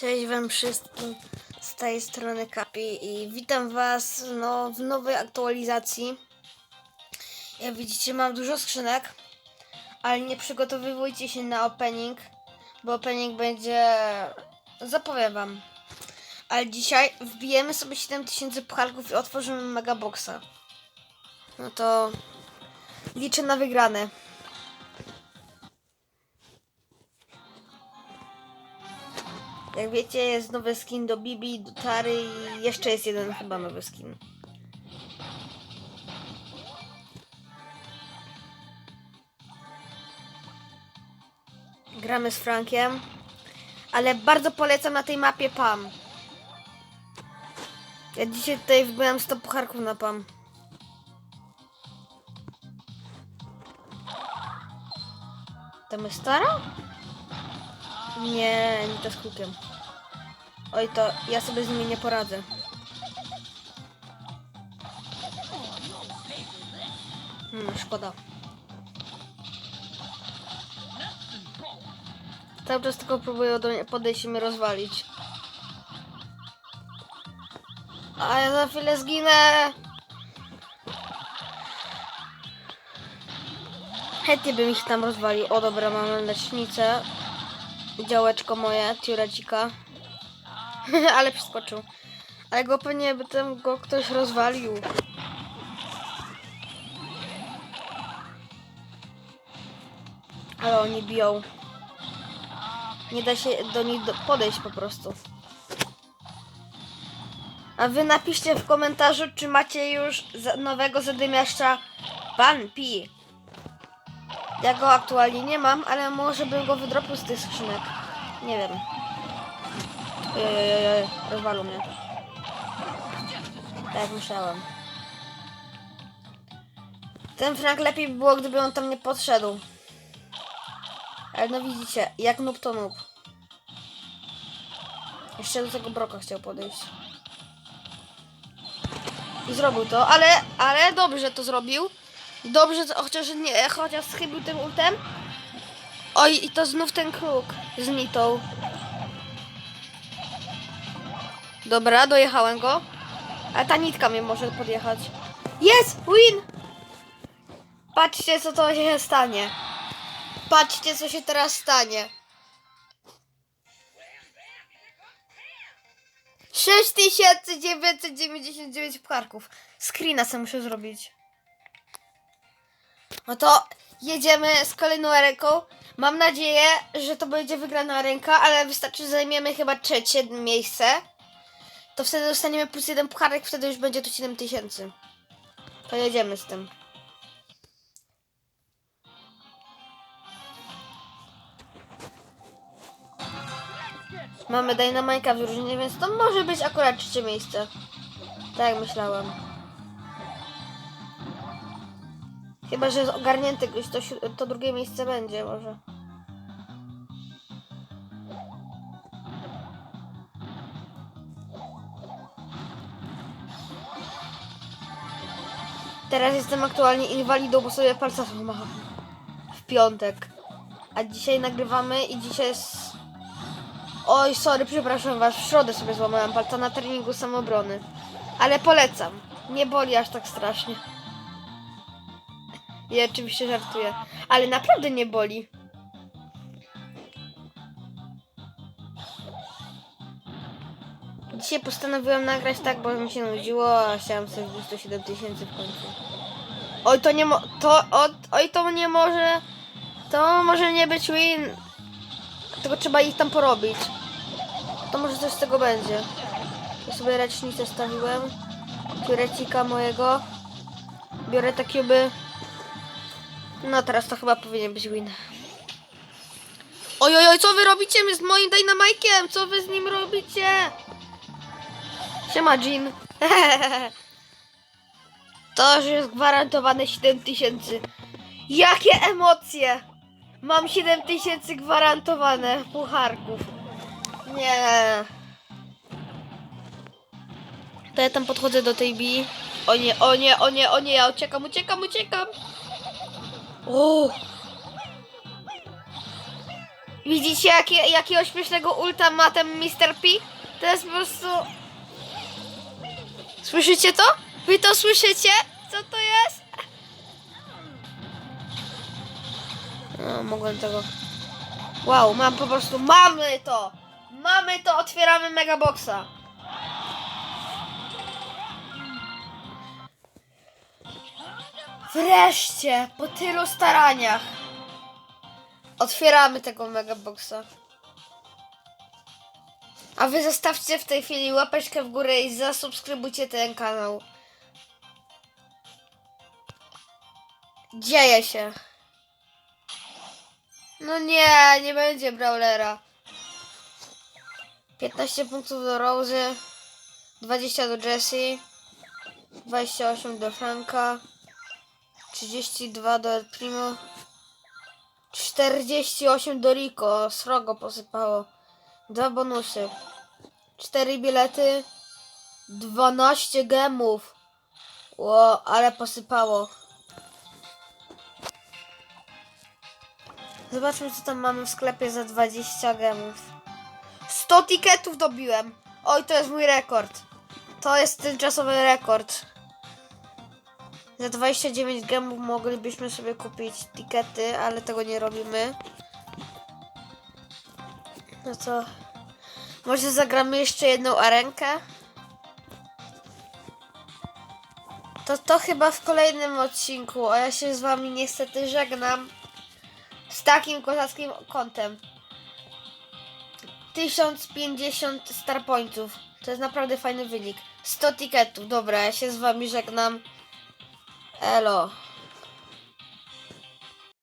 Cześć wam wszystkim z tej strony Kapi i witam was no, w nowej aktualizacji. Jak widzicie mam dużo skrzynek, ale nie przygotowywujcie się na opening, bo opening będzie, zapowiem wam. Ale dzisiaj wbijemy sobie 7000 pucharków i otworzymy megaboxa. No to liczę na wygrane. Jak wiecie, jest nowy skin do Bibi, do Tary i jeszcze jest jeden chyba nowy skin. Gramy z Frankiem, ale bardzo polecam na tej mapie PAM. Ja dzisiaj tutaj wbyłem 100 pucharków na PAM. Tam jest Tara? Nie, nie to z hukiem. Oj, to ja sobie z nimi nie poradzę. Hmm, szkoda. Cały czas tylko próbuję do podejść i mnie rozwalić. A ja za chwilę zginę! Chętnie bym ich tam rozwalił. O dobra, mamy lecznicę. Działeczko moje, tiurecika. Ale przeskoczył. Ale go pewnie by tam go ktoś rozwalił. Ale oni biją. Nie da się do nich do podejść po prostu. A wy napiszcie w komentarzu, czy macie już nowego zadymiaszcza Pan Pi. Ja go aktualnie nie mam, ale może bym go wydropił z tych skrzynek. Nie wiem. Ojej, rozwalu mnie. Tak jak myślałem. Ten Frank lepiej by było, gdyby on tam nie podszedł. Ale no widzicie, jak noob to noob. Jeszcze do tego broka chciał podejść. I zrobił to, ale, ale dobrze to zrobił. Dobrze, chociaż nie, chociaż schybił tym ultem. Oj, i to znów ten kruk z nitą. Dobra, dojechałem go. A ta nitka mnie może podjechać. Jest! Win! Patrzcie, co to się stanie. Patrzcie, co się teraz stanie. 6999 pucharków. Screena sobie muszę zrobić. No to jedziemy z kolejną ręką. Mam nadzieję, że to będzie wygrana ręka, ale wystarczy, że zajmiemy chyba trzecie miejsce. To wtedy dostaniemy plus jeden pucharek, wtedy już będzie to 7000. To jedziemy z tym. Mamy Dynamite'a w drużynie, więc to może być akurat trzecie miejsce. Tak jak myślałem. Chyba, że jest ogarnięty ktoś, to, to drugie miejsce będzie może. Teraz jestem aktualnie inwalidą, bo sobie palca złamałam. W piątek. A dzisiaj nagrywamy i dzisiaj jest... Oj, sorry, przepraszam was. W środę sobie złamałem palca na treningu samobrony. Ale polecam. Nie boli aż tak strasznie. Ja oczywiście żartuję. Ale naprawdę nie boli. Dzisiaj postanowiłem nagrać tak, bo mi się nudziło, a chciałam sobie wbić 107 tysięcy w końcu. Oj, to nie mo... To... O, oj, to nie może... To może nie być win. Tylko trzeba ich tam porobić. To może coś z tego będzie. Ja sobie ręcznicę stawiłem. Turecika mojego. Biorę te kuby. No teraz to chyba powinien być win. Oj, oj, oj, co wy robicie z moim dynamajkiem? Co wy z nim robicie? Siema, Jean. to już jest gwarantowane 7000. Jakie emocje! Mam 7000 gwarantowane pucharków. Nie. To ja tam podchodzę do tej bi. O nie, o nie, o nie, o nie, ja uciekam, uciekam, uciekam. O! Widzicie jakie, jakiego śmiesznego ulta ma ten Mr. P? To jest po prostu... Słyszycie to? Wy to słyszycie? Co to jest? No, mogłem tego... Wow, mam po prostu... Mamy to! Mamy to! Otwieramy Megaboxa. Wreszcie! Po tylu staraniach. Otwieramy tego Megaboxa. A wy zostawcie w tej chwili łapeczkę w górę i zasubskrybujcie ten kanał. Dzieje się. No nie, nie będzie Brawlera. 15 punktów do Rose, 20 do Jessie, 28 do Franka, 32 do El Primo, 48 do Rico, srogo posypało. Dwa bonusy. 4 bilety, 12 gemów. Ło, ale posypało. Zobaczmy, co tam mamy w sklepie za 20 gemów. 100 tiketów dobiłem. Oj, to jest mój rekord. To jest tymczasowy rekord. Za 29 gemów moglibyśmy sobie kupić tikety, ale tego nie robimy. No to może zagramy jeszcze jedną arenkę? To to chyba w kolejnym odcinku, a ja się z wami niestety żegnam z takim kozackim kątem. 1050 star pointsów. To jest naprawdę fajny wynik. 100 tiketów. Dobra, ja się z wami żegnam. Elo.